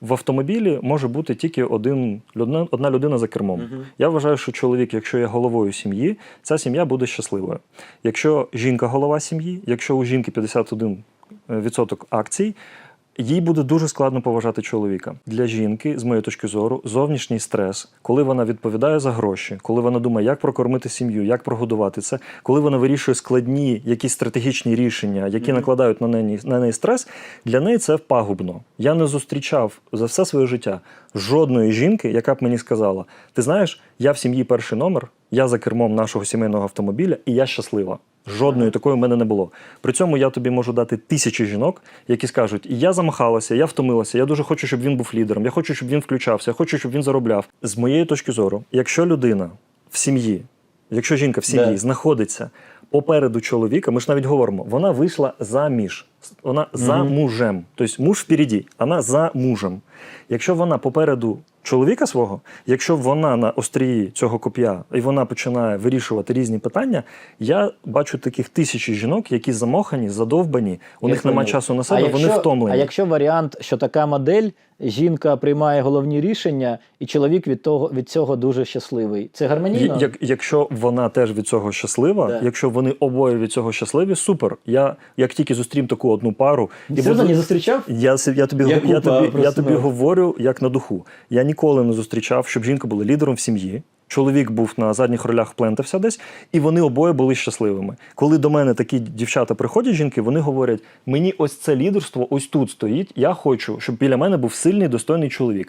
В автомобілі може бути тільки один, одна людина за кермом. Я вважаю, що чоловік, якщо є головою сім'ї, ця сім'я буде щасливою. Якщо жінка голова сім'ї, якщо у жінки 51% акцій, їй буде дуже складно поважати чоловіка. Для жінки, з моєї точки зору, зовнішній стрес, коли вона відповідає за гроші, коли вона думає, як прокормити сім'ю, як прогодувати це, коли вона вирішує складні якісь стратегічні рішення, які накладають на неї, на неї стрес, для неї це пагубно. Я не зустрічав за все своє життя жодної жінки, яка б мені сказала: ти знаєш, я в сім'ї перший номер, я за кермом нашого сімейного автомобіля, і я щаслива. Жодної такої в мене не було. При цьому я тобі можу дати тисячі жінок, які скажуть: я замахалася, я втомилася, я дуже хочу, щоб він був лідером, я хочу, щоб він включався, я хочу, щоб він заробляв. З моєї точки зору, якщо людина в сім'ї, якщо жінка в сім'ї Да. знаходиться попереду чоловіка, ми ж навіть говоримо, вона вийшла заміж, вона за мужем. Тобто муж впереді, вона за мужем. Якщо вона попереду чоловіка свого, якщо вона на острії цього коп'я і вона починає вирішувати різні питання, я бачу таких тисячі жінок, які замохані, задовбані, у Я них немає часу на себе, а вони якщо, втомлені. А якщо варіант, що така модель, жінка приймає головні рішення, і чоловік від того від цього дуже щасливий. Це гармонійно? Як, якщо вона теж від цього щаслива, Да. якщо вони обоє від цього щасливі, супер. Я як тільки зустрім таку одну пару Ти серйозно не зустрічав? Я, я, тобі, Я я, купа тобі, я тобі говорю як на духу. Я ніколи не зустрічав, щоб жінка була лідером в сім'ї. Чоловік був на задніх ролях, плентався десь, і вони обоє були щасливими. Коли до мене такі дівчата приходять, жінки, вони говорять: мені ось це лідерство ось тут стоїть. Я хочу, щоб біля мене був сильний, достойний чоловік.